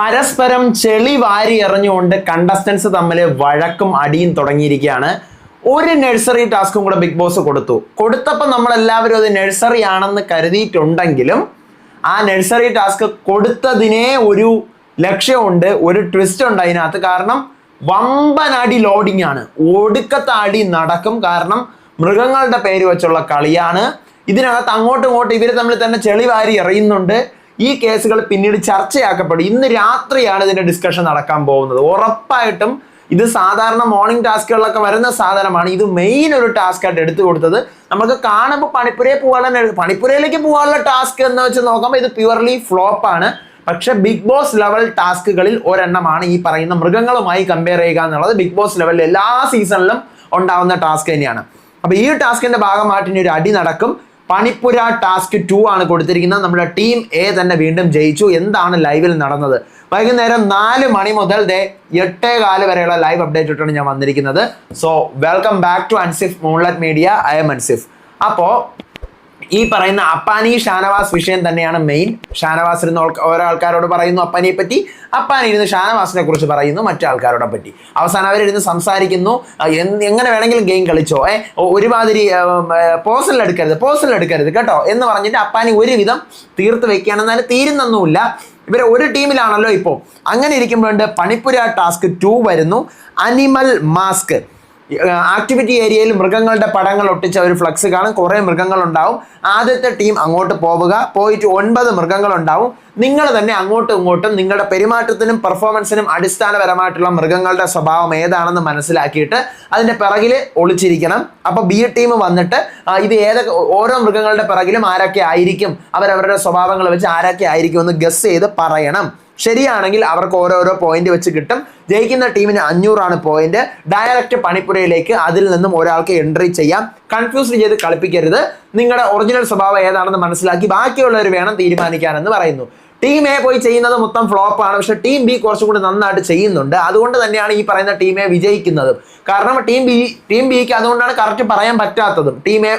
പരസ്പരം ചെളി വാരി എറിഞ്ഞുകൊണ്ട് കണ്ടസ്റ്റൻസ് തമ്മിൽ വഴക്കും അടിയും തുടങ്ങിയിരിക്കുകയാണ്. ഒരു നഴ്സറി ടാസ്കും കൂടെ ബിഗ് ബോസ് കൊടുത്തു. കൊടുത്തപ്പോൾ നമ്മൾ എല്ലാവരും അത് നഴ്സറി ആണെന്ന് കരുതിയിട്ടുണ്ടെങ്കിലും ആ നഴ്സറി ടാസ്ക് കൊടുത്തതിനെ ഒരു ലക്ഷ്യമുണ്ട് ഒരു ട്വിസ്റ്റ് ഉണ്ട് അതിനകത്ത്. കാരണം വമ്പനടി ലോഡിംഗ് ആണ്. ഒടുക്കത്തെ അടി നടക്കും. കാരണം മൃഗങ്ങളുടെ പേര് വെച്ചുള്ള കളിയാണ്. ഇതിനകത്ത് അങ്ങോട്ടും ഇങ്ങോട്ടും ഇവർ തമ്മിൽ തന്നെ ചെളി വാരി എറിയുന്നുണ്ട്. ഈ കേസുകൾ പിന്നീട് ചർച്ചയാക്കപ്പെടും. ഇന്ന് രാത്രിയാണ് ഇതിന്റെ ഡിസ്കഷൻ നടക്കാൻ പോകുന്നത്. ഉറപ്പായിട്ടും ഇത് സാധാരണ മോർണിംഗ് ടാസ്കുകളിലൊക്കെ വരുന്ന സാധനമാണ്. ഇത് മെയിൻ ഒരു ടാസ്ക് ആയിട്ട് എടുത്തു കൊടുത്തത്. നമുക്ക് കാണുമ്പോൾ പണിപ്പുരയെ പോകാനുള്ള പണിപ്പുരയിലേക്ക് പോകാനുള്ള ടാസ്ക് എന്ന് വെച്ച് നോക്കുമ്പോൾ ഇത് പ്യുവർലി ഫ്ലോപ്പ് ആണ്. പക്ഷെ ബിഗ് ബോസ് ലെവൽ ടാസ്കുകളിൽ ഒരെണ്ണമാണ് ഈ പറയുന്ന മൃഗങ്ങളുമായി കമ്പയർ ചെയ്യുക എന്നുള്ളത് ബിഗ് ബോസ് ലെവലിൽ എല്ലാ സീസണിലും ഉണ്ടാവുന്ന ടാസ്ക് തന്നെയാണ്. അപ്പൊ ഈ ടാസ്കിന്റെ ഭാഗമായിട്ട് ഇനി ഒരു അടി നടക്കും. പണിപ്പുര ടാസ്ക് ടു ആണ് കൊടുത്തിരിക്കുന്നത്. നമ്മുടെ ടീം എ തന്നെ വീണ്ടും ജയിച്ചു. എന്താണ് ലൈവിൽ നടന്നത്? വൈകുന്നേരം നാല് മണി മുതൽ ദേ എട്ടേ കാൽ വരെയുള്ള ലൈവ് അപ്ഡേറ്റ് ഇട്ടാണ് ഞാൻ വന്നിരിക്കുന്നത്. So welcome back to Ansif moonlet media I M Ansif അപ്പോൾ ഈ പറയുന്ന അപ്പാനി ഷാനവാസ് വിഷയം തന്നെയാണ് മെയിൻ ഷാനവാസ് ഇരുന്ന് ഓരോ ആൾക്കാരോട് പറയുന്നു അപ്പാനിയെ പറ്റി. അപ്പാനി ഇരുന്ന് ഷാനവാസിനെ കുറിച്ച് പറയുന്നു മറ്റു ആൾക്കാരോടെ പറ്റി. അവസാനം അവരിരുന്ന് സംസാരിക്കുന്നു. എങ്ങനെ വേണമെങ്കിലും ഗെയിം കളിച്ചോ. ഏ ഒരുമാതിരി പേഴ്സണൽ എടുക്കരുത് പേഴ്സണൽ എടുക്കരുത് കേട്ടോ. എന്ന് പറഞ്ഞിട്ട് അപ്പാനി ഒരുവിധം തീർത്ത് വെക്കുകയാണ്. എന്നാലും തീരുന്നൊന്നുമില്ല. ഇവർ ഒരു ടീമിലാണല്ലോ ഇപ്പോൾ അങ്ങനെ ഇരിക്കുമ്പോഴുണ്ട് പണിപ്പുര ടാസ്ക് ടു വരുന്നു. അനിമൽ മാസ്ക് ആക്ടിവിറ്റി ഏരിയയിൽ മൃഗങ്ങളുടെ പടങ്ങൾ ഒട്ടിച്ച ഒരു ഫ്ലക്സ് കാണും. കുറേ മൃഗങ്ങളുണ്ടാവും. ആദ്യത്തെ ടീം അങ്ങോട്ട് പോവുക. പോയിട്ട് ഒൻപത് മൃഗങ്ങളുണ്ടാവും. നിങ്ങൾ തന്നെ അങ്ങോട്ടും ഇങ്ങോട്ടും നിങ്ങളുടെ പെരുമാറ്റത്തിനും പെർഫോമൻസിനും അടിസ്ഥാനപരമായിട്ടുള്ള മൃഗങ്ങളുടെ സ്വഭാവം ഏതാണെന്ന് മനസ്സിലാക്കിയിട്ട് അതിന്റെ പിറകിൽ ഒളിച്ചിരിക്കണം. അപ്പോൾ ബി ടീം വന്നിട്ട് ഇത് ഏതൊക്കെ ഓരോ മൃഗങ്ങളുടെ പിറകിലും ആരൊക്കെ ആയിരിക്കും? അവരവരുടെ സ്വഭാവങ്ങൾ വെച്ച് ആരൊക്കെ ആയിരിക്കും എന്ന് ഗസ് ചെയ്ത് പറയണം. ശരിയാണെങ്കിൽ അവർക്ക് ഓരോരോ പോയിന്റ് വെച്ച് കിട്ടും. ജയിക്കുന്ന ടീമിന് അഞ്ഞൂറാണ് പോയിന്റ് ഡയറക്റ്റ് പണിപ്പുരയിലേക്ക് അതിൽ നിന്നും ഒരാൾക്ക് എൻട്രി ചെയ്യാം. കൺഫ്യൂസ് ചെയ്ത് കളിപ്പിക്കരുത്. നിങ്ങളുടെ ഒറിജിനൽ സ്വഭാവം ഏതാണെന്ന് മനസ്സിലാക്കി ബാക്കിയുള്ളവർ വേണം തീരുമാനിക്കാനെന്ന് പറയുന്നു. ടീം എ പോയി ചെയ്യുന്നത് മൊത്തം ആണ്. പക്ഷെ ടീം ബി കുറച്ചും കൂടി നന്നായിട്ട് ചെയ്യുന്നുണ്ട്. അതുകൊണ്ട് തന്നെയാണ് ഈ പറയുന്ന ടീം എ വിജയിക്കുന്നതും. കാരണം ടീം ബി ടീം ബിക്ക് അതുകൊണ്ടാണ് കറക്റ്റ് പറയാൻ പറ്റാത്തതും. ടീം എ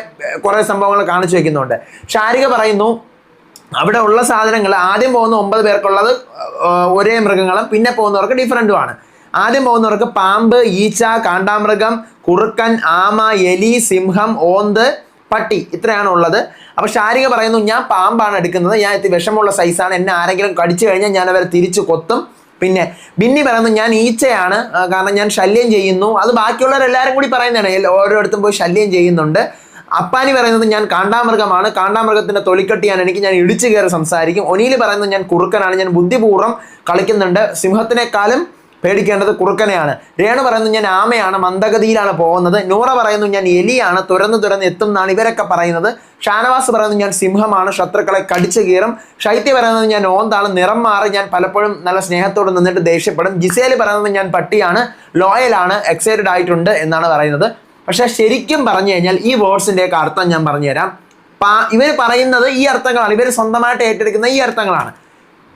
കുറെ സംഭവങ്ങൾ കാണിച്ചു വെക്കുന്നുണ്ട്. ഷാരിക പറയുന്നു അവിടെ ഉള്ള സാധനങ്ങൾ ആദ്യം പോകുന്ന ഒമ്പത് പേർക്കുള്ളത് ഒരേ മൃഗങ്ങളും പിന്നെ പോകുന്നവർക്ക് ഡിഫറന്റുമാണ് ആദ്യം പോകുന്നവർക്ക് പാമ്പ് ഈച്ച കാണ്ടാമൃഗം കുറുക്കൻ ആമ എലി സിംഹം ഓന്ത് പട്ടി ഇത്രയാണ് ഉള്ളത്. അപ്പൊ ഷാരിക പറയുന്നു ഞാൻ പാമ്പാണ് എടുക്കുന്നത് ഞാൻ ഇത്തിരി വിഷമുള്ള സൈസാണ് എന്നെ ആരെങ്കിലും കടിച്ചു കഴിഞ്ഞാൽ ഞാൻ അവരെ തിരിച്ചു കൊത്തും. പിന്നെ ബിന്നി പറയുന്നു ഞാൻ ഈച്ചയാണ് കാരണം ഞാൻ ശല്യം ചെയ്യുന്നു. അത് ബാക്കിയുള്ളവരെല്ലാവരും കൂടി പറയുന്നതാണ് ഓരോരുത്തും പോയി ശല്യം ചെയ്യുന്നുണ്ട്. അപ്പാനി പറയുന്നത് ഞാൻ കാണ്ടാമൃഗമാണ്. കാണ്ടാമൃഗത്തിന്റെ തൊലിക്കട്ടിയാണ്. എനിക്ക് ഞാൻ ഇടിച്ചു കയറി സംസാരിക്കും. ഒനീൽ പറയുന്നത് ഞാൻ കുറുക്കനാണ്. ഞാൻ ബുദ്ധിപൂർവം കളിക്കുന്നുണ്ട്. സിംഹത്തിനേക്കാളും പേടിക്കേണ്ടത് കുറുക്കനെയാണ്. രേണു പറയുന്നു ഞാൻ ആമയാണ്. മന്ദഗതിയിലാണ് പോകുന്നത്. നൂറ പറയുന്നു ഞാൻ എലിയാണ്. തുരന്ന് തുരന്ന് എത്തും എന്നാണ് ഇവരൊക്കെ പറയുന്നത്. ഷാനവാസ് പറയുന്നു ഞാൻ സിംഹമാണ്. ശത്രുക്കളെ കടിച്ചു കീറും. ശൈത്യ പറയുന്നത് ഞാൻ ഓന്താണ്. നിറം മാറി ഞാൻ പലപ്പോഴും നല്ല സ്നേഹത്തോട് നിന്നിട്ട് ദേഷ്യപ്പെടും. ജിസേൽ പറയുന്നത് ഞാൻ പട്ടിയാണ്. ലോയലാണ്. എക്സൈറ്റഡ് ആയിട്ടുണ്ട് എന്നാണ് പറയുന്നത്. പക്ഷെ ശരിക്കും പറഞ്ഞു കഴിഞ്ഞാൽ ഈ വേർഡ്സിന്റെ ഒക്കെ അർത്ഥം ഞാൻ പറഞ്ഞുതരാം പാ ഇവർ പറയുന്നത് ഈ അർത്ഥങ്ങളാണ്. ഇവർ സ്വന്തമായിട്ട് ഏറ്റെടുക്കുന്ന ഈ അർത്ഥങ്ങളാണ്.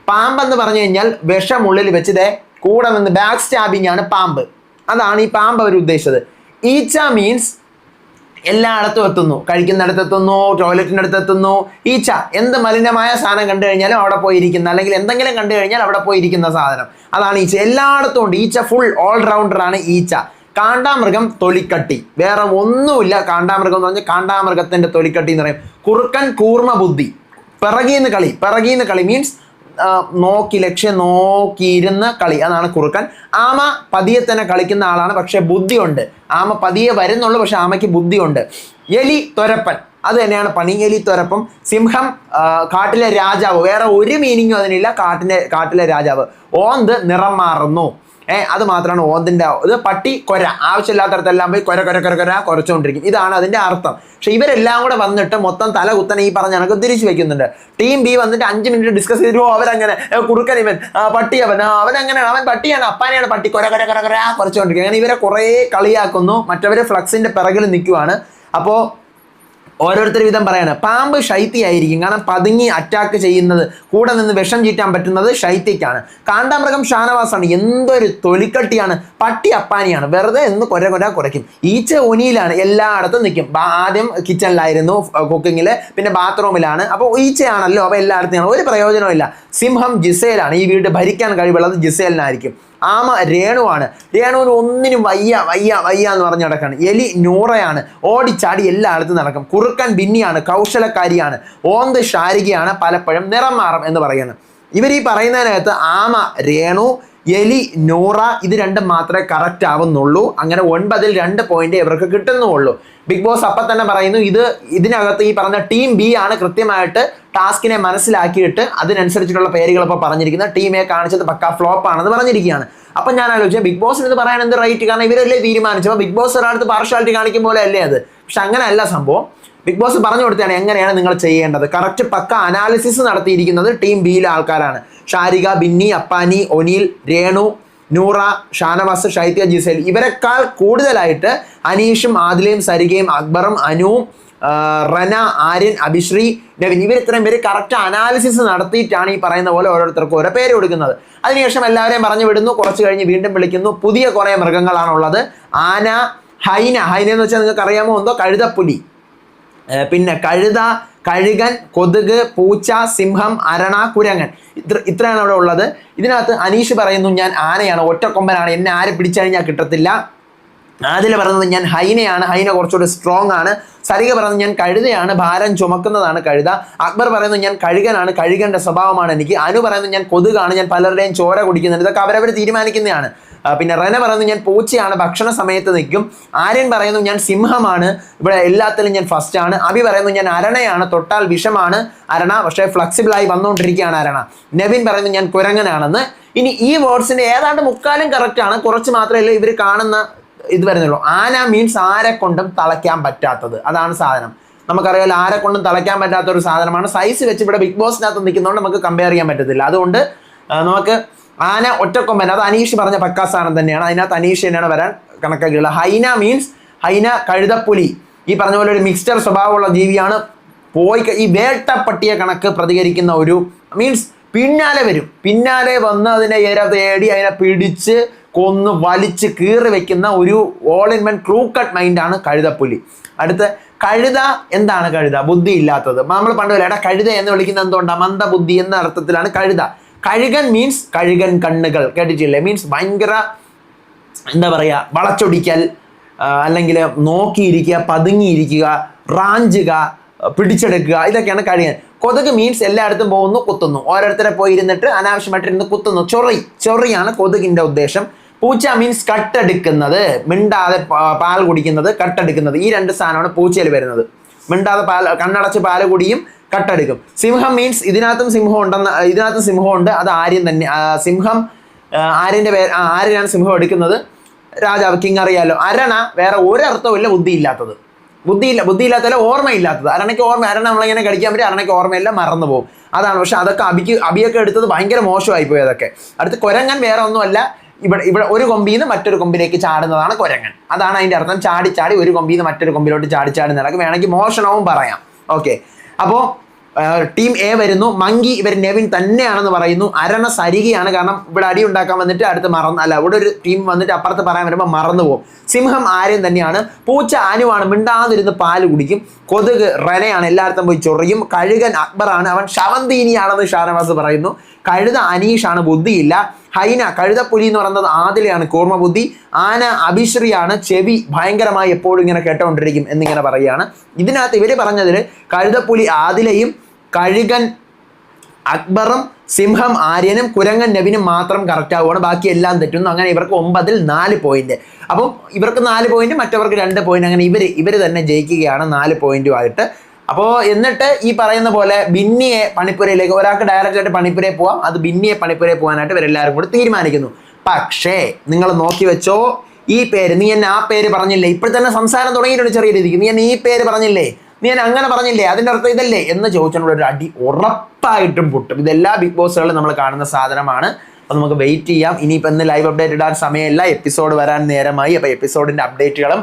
പാമ്പെന്ന് പറഞ്ഞു കഴിഞ്ഞാൽ വിഷമുള്ളിൽ വെച്ച് ദേ കൂടെ നിന്ന് ബാക്ക് സ്റ്റാബിങ് ആണ് പാമ്പ്. അതാണ് ഈ പാമ്പ് അവർ ഉദ്ദേശിച്ചത്. ഈച്ച മീൻസ് എല്ലായിടത്തും എത്തുന്നു. കഴിക്കുന്നിടത്ത് എത്തുന്നു ടോയ്ലറ്റിന്റെ അടുത്ത് എത്തുന്നു ഈച്ച എന്ത് മലിനമായ സാധനം കണ്ടു കഴിഞ്ഞാലും അവിടെ പോയി ഇരിക്കുന്നു അല്ലെങ്കിൽ എന്തെങ്കിലും കണ്ടു കഴിഞ്ഞാൽ അവിടെ പോയി ഇരിക്കുന്ന സാധനം. അതാണ് ഈച്ച. എല്ലായിടത്തും ഉണ്ട്. ഈച്ച ഫുൾ ഓൾ റൗണ്ടറാണ് ഈച്ച. കാണ്ടാമൃഗം തൊളിക്കട്ടി വേറെ ഒന്നുമില്ല കാണ്ടാമൃഗം എന്ന് പറഞ്ഞാൽ കാണ്ടാമൃഗത്തിന്റെ തൊലിക്കട്ടി എന്ന് പറയും. കുറുക്കൻ കൂർമ്മ ബുദ്ധി പിറകീന്ന് കളി. പിറകീന്ന് കളി മീൻസ് നോക്കി ലക്ഷ്യം നോക്കിയിരുന്ന കളി. അതാണ് കുറുക്കൻ. ആമ പതിയെ തന്നെ കളിക്കുന്ന ആളാണ് പക്ഷേ ബുദ്ധിയുണ്ട്. ആമ പതിയെ വരുന്നുള്ളൂ പക്ഷെ ആമയ്ക്ക് ബുദ്ധിയുണ്ട്. എലി തൊരപ്പൻ. അത് തന്നെയാണ് പണി. എലി തൊരപ്പം സിംഹം കാട്ടിലെ രാജാവ്. വേറെ ഒരു മീനിങ്ങും അതിനില്ല. കാട്ടിലെ കാട്ടിലെ രാജാവ്. ഓന്ത് നിറം മാറുന്നു. ഏ അത് മാത്രമാണ് ഓന്തിന്റെ ഇത് പട്ടി കൊര. ആവശ്യമില്ലാത്തടത്തെല്ലാം പോയി കൊര കൊര കൊര കൊര കുറച്ചുകൊണ്ടിരിക്കും. ഇതാണ് അതിന്റെ അർത്ഥം. പക്ഷെ ഇവരെല്ലാം കൂടെ വന്നിട്ട് മൊത്തം തല കുത്തനെ ഈ പറഞ്ഞ കണക്ക് തിരിച്ചു വെക്കുന്നുണ്ട്. ടീം ബി വന്നിട്ട് അഞ്ച് മിനിറ്റ് ഡിസ്കസ് ചെയ്തു "ഓ, അവരങ്ങനെ കുറുക്കൻ ഇവൻ പട്ടി അവൻ അവനങ്ങനെയാണ്. അവൻ പട്ടിയാണ് അപ്പാനെയാണ് പട്ടി. കൊര കൊര കൊര കൊര കുറച്ചുകൊണ്ടിരിക്കും അങ്ങനെ ഇവരെ കുറേ കളിയാക്കുന്നു. മറ്റവരെ ഫ്ലക്സിന്റെ പിറകിൽ നിൽക്കുവാണ്. അപ്പോൾ ഓരോരുത്തർ വിധം പറയാണ് പാമ്പ് ശൈത്യായിരിക്കും കാരണം പതുങ്ങി അറ്റാക്ക് ചെയ്യുന്നത് കൂടെ നിന്ന് വിഷം ചീറ്റാൻ പറ്റുന്നത് ശൈത്യക്കാണ്. കാണ്ടാമൃഗം ഷാനവാസാണ്. എന്തൊരു തൊലിക്കട്ടിയാണ്. പട്ടി അപ്പാനിയാണ്. വെറുതെ എന്ന് കൊര കൊര കുറയ്ക്കും. ഈച്ച ഒനിയിലാണ് എല്ലായിടത്തും നിൽക്കും. ആദ്യം കിച്ചണിലായിരുന്നു കുക്കിങ്ങിൽ പിന്നെ ബാത്റൂമിലാണ് അപ്പോൾ ഈച്ചയാണല്ലോ. അപ്പോൾ എല്ലായിടത്തും ഒരു പ്രയോജനമില്ല സിംഹം ജിസേലാണ്. ഈ വീട് ഭരിക്കാൻ കഴിവുള്ളത് ജിസേലിനായിരിക്കും. ആമ രേണുവാണ്. രേണുവിന് ഒന്നിനും വയ്യ വയ്യ വയ്യ എന്ന് പറഞ്ഞ് നടക്കാണ്. എലി നൂറയാണ്. ഓടിച്ചാടി എല്ലായിടത്തും നടക്കും. കുറുക്കൻ ബിന്നിയാണ് കൗശലക്കാരിയാണ്. ഓന്ത് ശാരികയാണ് പലപ്പോഴും നിറം മാറും എന്ന് പറയുന്നത് ഇവർ ഈ പറയുന്നതിനകത്ത് ആമ രേണു എലി നൂറ ഇത് രണ്ടും മാത്രമേ കറക്റ്റ് ആവുന്നുള്ളൂ. അങ്ങനെ ഒൻപതിൽ രണ്ട് പോയിന്റ് ഇവർക്ക് കിട്ടുന്നുള്ളൂ. ബിഗ് ബോസ് അപ്പം തന്നെ പറയുന്നു ഇത് ഇതിനകത്ത് ഈ പറഞ്ഞ ടീം ബി ആണ് കൃത്യമായിട്ട് ടാസ്കിനെ മനസ്സിലാക്കിയിട്ട് അതിനനുസരിച്ചിട്ടുള്ള പേരുകൾ ഇപ്പോൾ പറഞ്ഞിരിക്കുന്നത്. ടീം എ കാണിച്ചത് പക്ക ഫ്ലോപ്പ് ആണെന്ന് പറഞ്ഞിരിക്കുകയാണ്. അപ്പം ഞാൻ ആലോചിച്ചു ബിഗ് ബോസിന് ഇത് പറയാൻ എന്ത് റൈറ്റ് കാരണം ഇവരല്ലേ തീരുമാനിച്ചപ്പോൾ ബിഗ് ബോസ് ഒരാളത്ത് പാർഷ്യാലിറ്റി കാണിക്കും പോലെ അല്ലേ അത്? പക്ഷെ അങ്ങനെയല്ല സംഭവം. ബിഗ് ബോസ് പറഞ്ഞു കൊടുത്താണ് എങ്ങനെയാണ് നിങ്ങൾ ചെയ്യേണ്ടത്. കറക്റ്റ് പക്ക അനാലിസിസ് നടത്തിയിരിക്കുന്നത് ടീം ബിയിലെ ആൾക്കാരാണ്. ഷാരിക ബിന്നി അപ്പാനി ഒനീൽ രേണു നൂറ ഷാനവാസ് ഷൈത്യ ജിസേൽ. ഇവരെക്കാൾ കൂടുതലായിട്ട് അനീഷും ആദിലയും സരികയും അക്ബറും അനുവും റന ആര്യൻ അഭിശ്രീ നവിൻ. ഇവർ ഇത്രയും പേര് കറക്റ്റ് അനാലിസിസ് നടത്തിയിട്ടാണ് ഈ പറയുന്ന പോലെ ഓരോരുത്തർക്കും ഓരോ പേര് കൊടുക്കുന്നത്. അതിനുശേഷം എല്ലാവരെയും പറഞ്ഞു വിടുന്നു. കുറച്ച് കഴിഞ്ഞ് വീണ്ടും വിളിക്കുന്നു. പുതിയ കുറേ മൃഗങ്ങളാണുള്ളത്. ആന ഹൈന. ഹൈന എന്ന് വെച്ചാൽ നിങ്ങൾക്ക് അറിയാമോ എന്തോ കഴുതപ്പുലി. പിന്നെ കഴുത കഴുകൻ കൊതുക് പൂച്ച സിംഹം അരണ കുരങ്ങൻ. ഇത്ര ഇത്രയാണ് അവിടെ ഉള്ളത്. ഇതിനകത്ത് അനീഷ് പറയുന്നു ഞാൻ ആനയാണ് ഒറ്റക്കൊമ്പനാണ് എന്നെ ആരെ പിടിച്ചു കഴിഞ്ഞാൽ കിട്ടത്തില്ല? ആദില പറയുന്നത് ഞാൻ ഹൈനയാണ് ഹൈന കുറച്ചുകൂടി സ്ട്രോങ് ആണ്. സരിക പറയുന്നത് ഞാൻ കഴുതയാണ് ഭാരം ചുമക്കുന്നതാണ് കഴുത. അക്ബർ പറയുന്നത് ഞാൻ കഴുകനാണ് കഴുകേണ്ട സ്വഭാവമാണ് എനിക്ക്. അനു പറയുന്നത് ഞാൻ കൊതുകാണ് ഞാൻ പലരുടെയും ചോര കുടിക്കുന്നുണ്ട്. ഇതൊക്കെ അവരവർ തീരുമാനിക്കുന്നതാണ്. പിന്നെ റെന പറയുന്നു ഞാൻ പൂച്ചയാണ് ഭക്ഷണ സമയത്ത് നിൽക്കും. ആര്യൻ പറയുന്നു ഞാൻ സിംഹമാണ്. ഇവിടെ എല്ലാത്തിലും ഞാൻ ഫസ്റ്റ് ആണ്. അഭി പറയുന്നു ഞാൻ അരണയാണ്. തൊട്ടാൽ വിഷമാണ്. അരണ പക്ഷേ ഫ്ലെക്സിബിൾ ആയി വന്നുകൊണ്ടിരിക്കുകയാണ് അരണ. നവീൻ പറയുന്നു ഞാൻ കുരങ്ങനാണെന്ന്. ഇനി ഈ വേർഡ്സിന്റെ ഏതാണ്ട് മുക്കാലും ആണ്. കുറച്ച് മാത്രമേ ഇവർ കാണുന്ന ഇത് വരുന്നുള്ളൂ. ആന മീൻസ് ആരെ കൊണ്ടും തളയ്ക്കാൻ പറ്റാത്തത്. അതാണ് സാധനം. നമുക്കറിയാമല്ലോ ആരെ കൊണ്ടും തളയ്ക്കാൻ പറ്റാത്ത ഒരു സാധനമാണ്. സൈസ് വെച്ച് ഇവിടെ ബിഗ് ബോസിനകത്ത് നിൽക്കുന്നതുകൊണ്ട് നമുക്ക് കമ്പയർ ചെയ്യാൻ പറ്റത്തില്ല. അതുകൊണ്ട് നമുക്ക് ആന ഒറ്റക്കൊമ്പൻ അത് അനീഷ് പറഞ്ഞ പക്കാ സാധനം തന്നെയാണ്. അതിനകത്ത് അനീഷ് തന്നെയാണ് വരാൻ കണക്കാക്കിയുള്ളത് ഹൈന മീൻസ് ഹൈന കഴുതപ്പുലി. ഈ പറഞ്ഞ പോലെ ഒരു മിക്സ്ചർ സ്വഭാവമുള്ള ജീവിയാണ്. പോയി ഈ വേട്ടപ്പട്ടിയ കണക്ക് പ്രതികരിക്കുന്ന ഒരു മീൻസ് പിന്നാലെ വരും. പിന്നാലെ വന്ന് അതിനെ ഇര തേടി അതിനെ പിടിച്ച് കൊന്ന് വലിച്ച് കീറി വെക്കുന്ന ഒരു ഓൾ ഇൻ വൺ ക്രൂക്കട്ട് മൈൻഡാണ് കഴുതപ്പുലി. അടുത്ത് കഴുത എന്താണ് കഴുത? ബുദ്ധി ഇല്ലാത്തത്. നമ്മൾ പണ്ട് എടാ കഴുത എന്ന് വിളിക്കുന്നത് എന്തുകൊണ്ടാണ് മന്ദബുദ്ധി എന്ന അർത്ഥത്തിലാണ് കഴുത. കഴുകൻ മീൻസ് കഴുകൻ കണ്ണുകൾ കേട്ടിട്ടില്ലേ? മീൻസ് ഭയങ്കര എന്താ പറയുക വളച്ചൊടിക്കൽ അല്ലെങ്കിൽ നോക്കിയിരിക്കുക പതുങ്ങിയിരിക്കുക റാഞ്ചുക പിടിച്ചെടുക്കുക ഇതൊക്കെയാണ് കഴുകൻ. കൊതുക് മീൻസ് എല്ലായിടത്തും പോകുന്നു കുത്തുന്നു. ഓരോരുത്തരെ പോയി ഇരുന്നിട്ട് അനാവശ്യമായിട്ട് ഇരുന്ന് കുത്തുന്നു. ചൊറി ചൊറിയാണ് കൊതുകിന്റെ ഉദ്ദേശം. പൂച്ച മീൻസ് കട്ടെടുക്കുന്നത്. മിണ്ടാതെ പാൽ കുടിക്കുന്നത് കട്ടെടുക്കുന്നത്. ഈ രണ്ട് സാധനമാണ് പൂച്ചയിൽ വരുന്നത്. മിണ്ടാതെ പാൽ കണ്ണടച്ച് പാൽ കുടിയും കട്ടെടുക്കും. സിംഹം മീൻസ് ഇതിനകത്തും സിംഹം ഉണ്ടെന്ന് ഇതിനകത്തും സിംഹം ഉണ്ട്. അത് ആര്യൻ തന്നെ സിംഹം ആര്യന്റെ പേര് ആര്യനാണ് സിംഹം എടുക്കുന്നത്. രാജാവ് കിങ് അറിയാലോ. അരണ വേറെ ഒരർത്ഥവും ഇല്ല ബുദ്ധിയില്ലാത്തത്. ബുദ്ധിയില്ല ബുദ്ധിയില്ലാത്തല്ല ഓർമ്മയില്ലാത്തത്. അരണയ്ക്ക് ഓർമ്മ അരണ നമ്മളിങ്ങനെ കടിക്കാൻ പറ്റും അരണയ്ക്ക് ഓർമ്മയില്ല മറന്നു പോകും. അതാണ്. പക്ഷെ അതൊക്കെ അബിക്ക് അബിയൊക്കെ എടുത്തത് ഭയങ്കര മോശമായി പോയി അതൊക്കെ. അടുത്ത് കൊരങ്ങൻ വേറെ ഒന്നുമല്ല ഇവിടെ ഇവിടെ ഒരു കൊമ്പിൽ നിന്ന് മറ്റൊരു കൊമ്പിലേക്ക് ചാടുന്നതാണ് കൊരങ്ങൻ. അതാണ് അതിന്റെ അർത്ഥം. ചാടി ചാടി ഒരു കൊമ്പിൽ നിന്ന് മറ്റൊരു കൊമ്പിലോട്ട് ചാടി ചാടി നടക്കും. വേണമെങ്കിൽ മോഷണവും പറയാം. ഓക്കെ. അപ്പോൾ ടീം എ വരുന്നു. മങ്കി ഇവർ നെവിൻ തന്നെയാണെന്ന് പറയുന്നു. അരണ സരികയാണ്. കാരണം ഇവിടെ അടി ഉണ്ടാക്കാൻ വന്നിട്ട് അടുത്ത് മറന്ന് അല്ല ഇവിടെ ഒരു ടീം വന്നിട്ട് അപ്പുറത്ത് പറയാൻ വരുമ്പോൾ മറന്നു പോകും. സിംഹം ആര്യൻ തന്നെയാണ്. പൂച്ച ആനുവാണ്. മിണ്ടാതിരുന്ന് പാൽ കുടിക്കും. കൊതുക് റനയാണ്. എല്ലായിടത്തും പോയി ചൊറിയും. കഴുകൻ അക്ബറാണ്. അവൻ ശവന്തീനിയാണെന്ന് ഷാനവാസ് പറയുന്നു. കഴുത അനീഷാണ് ബുദ്ധിയില്ല. ഹൈന കഴുതപ്പുലി എന്ന് പറയുന്നത് ആദിലയാണ് കൂർമ്മ ബുദ്ധി ആന അഭിശ്രീയാണ് ചെവി ഭയങ്കരമായി എപ്പോഴും ഇങ്ങനെ കേട്ടോണ്ടിരിക്കും എന്നിങ്ങനെ പറയുകയാണ്. ഇതിനകത്ത് ഇവർ പറഞ്ഞതിൽ കഴുതപ്പുലി ആദിലയും കഴുകൻ അക്ബറും സിംഹം ആര്യനും കുരങ്ങൻ നബിനും മാത്രം കറക്റ്റ് ആവുകയാണ്. ബാക്കി എല്ലാം തെറ്റുന്നു. അങ്ങനെ ഇവർക്ക് ഒമ്പതിൽ നാല് പോയിന്റ് അപ്പം ഇവർക്ക് നാല് പോയിന്റ് മറ്റവർക്ക് രണ്ട് പോയിന്റ് അങ്ങനെ ഇവർ ഇവർ തന്നെ ജയിക്കുകയാണ് നാല് പോയിന്റുമായിട്ട് അപ്പോൾ എന്നിട്ട് ഈ പറയുന്ന പോലെ ബിന്നിയെ പണിപ്പുരയിലേക്ക് ഒരാൾക്ക് ഡയറക്റ്റ് ആയിട്ട് പണിപ്പുരയിൽ പോവാം. അത് ബിന്നിയെ പണിപ്പുരയിൽ പോകാനായിട്ട് ഇവരെല്ലാവരും കൂടി തീരുമാനിക്കുന്നു. പക്ഷേ നിങ്ങൾ നോക്കി വെച്ചോ ഈ പേര് നീ എന്നെ ആ പേര് പറഞ്ഞില്ലേ? ഇപ്പോൾ തന്നെ സംസാരം തുടങ്ങിയിട്ടുണ്ട് ചെറിയ രീതിക്ക്. നീ എന്നെ ഈ പേര് പറഞ്ഞില്ലേ? നീ എന്നെ അങ്ങനെ പറഞ്ഞില്ലേ? അതിന്റെ അർത്ഥം ഇതല്ലേ? എന്ന് ചോദിച്ചുകൊണ്ട് ഒരു അടി ഉറപ്പായിട്ടും പൊട്ടും. ഇതെല്ലാ ബിഗ് ബോസുകളിലും നമ്മൾ കാണുന്ന സാധനമാണ്. അപ്പോൾ നമുക്ക് വെയിറ്റ് ചെയ്യാം. ഇനിയിപ്പോൾ ഇന്ന് ലൈവ് അപ്ഡേറ്റ് ഇടാൻ സമയമില്ല. എപ്പിസോഡ് വരാൻ നേരമായി. അപ്പോൾ എപ്പിസോഡിന്റെ അപ്ഡേറ്റുകളും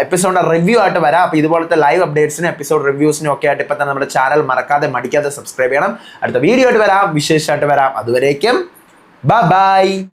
എപ്പിസോഡിന്റെ റിവ്യൂ ആയിട്ട് വരാം. അപ്പോൾ ഇതുപോലത്തെ ലൈവ് അപ്ഡേറ്റ്സിനും എപ്പിസോഡ് റിവ്യൂസിനും ഒക്കെ ആയിട്ട് ഇപ്പം തന്നെ നമ്മുടെ ചാനൽ മറക്കാതെ മടിക്കാതെ സബ്സ്ക്രൈബ് ചെയ്യണം. അടുത്ത വീഡിയോ ആയിട്ട് വരാം. വിശേഷമായിട്ട് വരാം. അതുവരേക്കും ബൈ